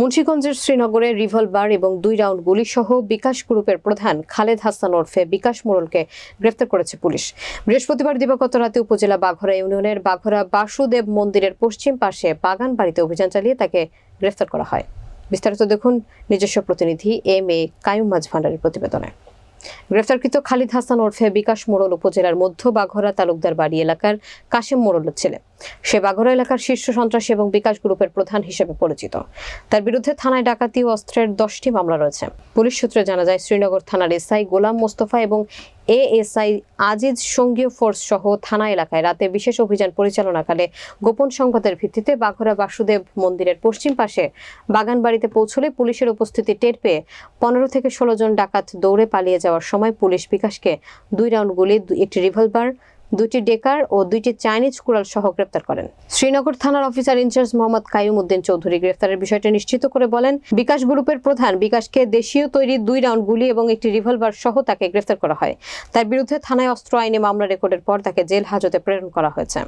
মুন্সিগঞ্জের শ্রীনগরে রিভলভার এবং দুই রাউন্ড গুলি সহ বিকাশ গ্রুপের প্রধান খালেদ হাসান ওরফে বিকাশ মোড়লকে গ্রেফতার করেছে পুলিশ। বৃহস্পতিবার দিবাগত রাতে উপজেলা বাঘরা ইউনিয়নের বাঘরা বাসুদেব মন্দিরের পশ্চিম পাশে বাগান বাড়িতে অভিযান চালিয়ে তাকে গ্রেফতার করা হয়। বিস্তারিত দেখুন নিজস্ব প্রতিনিধি এম এ কায়ুম মাঝ ভান্ডারের প্রতিবেদনে। গ্রেফতারকৃত খালিদ হাসান ওরফে বিকাশ মোড়ল উপজেলার মধ্য বাঘরা তালুকদার বাড়ি এলাকার কাশেম মোড়লের ছেলে। সে বাঘরা এলাকার শীর্ষ সন্ত্রাসী এবং বিকাশ গ্রুপের প্রধান হিসেবে পরিচিত। তার বিরুদ্ধে থানায় ডাকাতি ও অস্ত্রের দশটি মামলা রয়েছে। পুলিশ সূত্রে জানা যায়, শ্রীনগর থানার এসআই গোলাম মোস্তফা এবং এএসআই, আজিজ সঙ্গীয় ফোর্স সহ থানা এলাকায় রাতে বিশেষ অভিযান পরিচালনাকালে গোপন সংবাদের ভিত্তিতে বাঘরা বাসুদেব মন্দিরের পশ্চিম পাশে বাগান বাড়িতে পৌঁছলে পুলিশের উপস্থিতি টের পেয়ে পনেরো থেকে ষোলো জন ডাকাত দৌড়ে পালিয়ে যাওয়ার সময় পুলিশ বিকাশকে দুই রাউন্ড গুলি, একটি রিভলভার দুটি ডেকার ও দুইটি চাইনিজ কুড়াল সহ গ্রেপ্তার করেন। শ্রীনগর থানার officer in charge Mohammad Kaim Uddin Chowdhury গ্রেফতারের বিষয়টি নিশ্চিত করে বলেন, বিকাশ গ্রুপের প্রধান বিকাশকে দেশীয় তৈরি দুই রাউন্ড গুলি এবং একটি রিভলভার সহ তাকে গ্রেফতার করা হয়। তার বিরুদ্ধে থানায় অস্ত্র আইনে মামলা রেকর্ডের পর তাকে জেল হাজতে প্রেরণ করা হয়েছে।